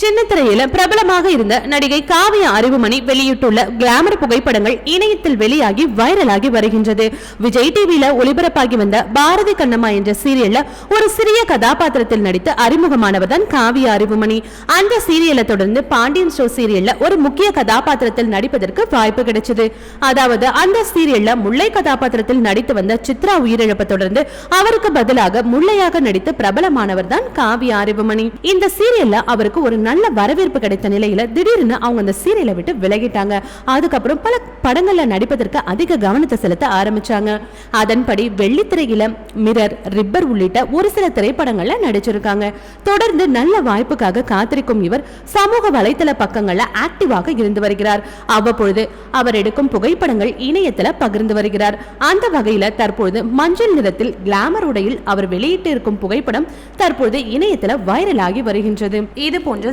சின்னத்திரையில பிரபலமாக இருந்த நடிகை காவிய அறிவுமணி வெளியிட்டுள்ள கிளாமர் புகைப்படங்கள் இணையத்தில் வெளியாகி வைரலாகி வருகின்றது. விஜய் டிவியில ஒளிபரப்பாகி வந்த பாரதி கண்ணம்மா என்ற சீரியல்ல ஒரு சிறிய கதாபாத்திரத்தில் நடித்து அறிமுகமானவர் தான் காவிய அறிவுமணி. அந்த சீரியலை தொடர்ந்து பாண்டியன் ஷோ சீரியல்ல ஒரு முக்கிய கதாபாத்திரத்தில் நடிப்பதற்கு வாய்ப்பு கிடைச்சது. அதாவது அந்த சீரியல்ல முல்லை கதாபாத்திரத்தில் நடித்து வந்த சித்ரா உயிரிழப்பை தொடர்ந்து அவருக்கு பதிலாக முல்லையாக நடித்து பிரபலமானவர் தான் காவிய அறிவுமணி. இந்த சீரியல்ல அவருக்கு ஒரு நல்ல வரவேற்பு கிடைத்த நிலையில திடீர்னு அவங்க அந்த சீரியலை விட்டு விலகிட்டாங்க. அதுக்கப்புறம் பல படங்கள்ல நடிப்பதற்கு அதிக கவனத்தை செலுத்த ஆரம்பிச்சாங்க. அதன்படி வெள்ளித்திரையில மிரர் ரிப்பர் உள்ளிட்ட ஒரு சில திரைப்படங்கள்ல நடிச்சிருக்காங்க. தொடர்ந்து நல்ல வாய்ப்புக்காக காத்திருக்கும் இவர் சமூக வலைதள பக்கங்கள்ல ஆக்டிவாக இருந்து வருகிறார். அவ்வப்பொழுது அவர் எடுக்கும் புகைப்படங்கள் இணையத்துல பகிர்ந்து வருகிறார். அந்த வகையில தற்பொழுது மஞ்சள் நிறத்தில் கிளாமர் உடையில் அவர் வெளியிட்டு இருக்கும் புகைப்படம் தற்பொழுது இணையத்துல வைரலாகி வருகின்றது. இது போன்ற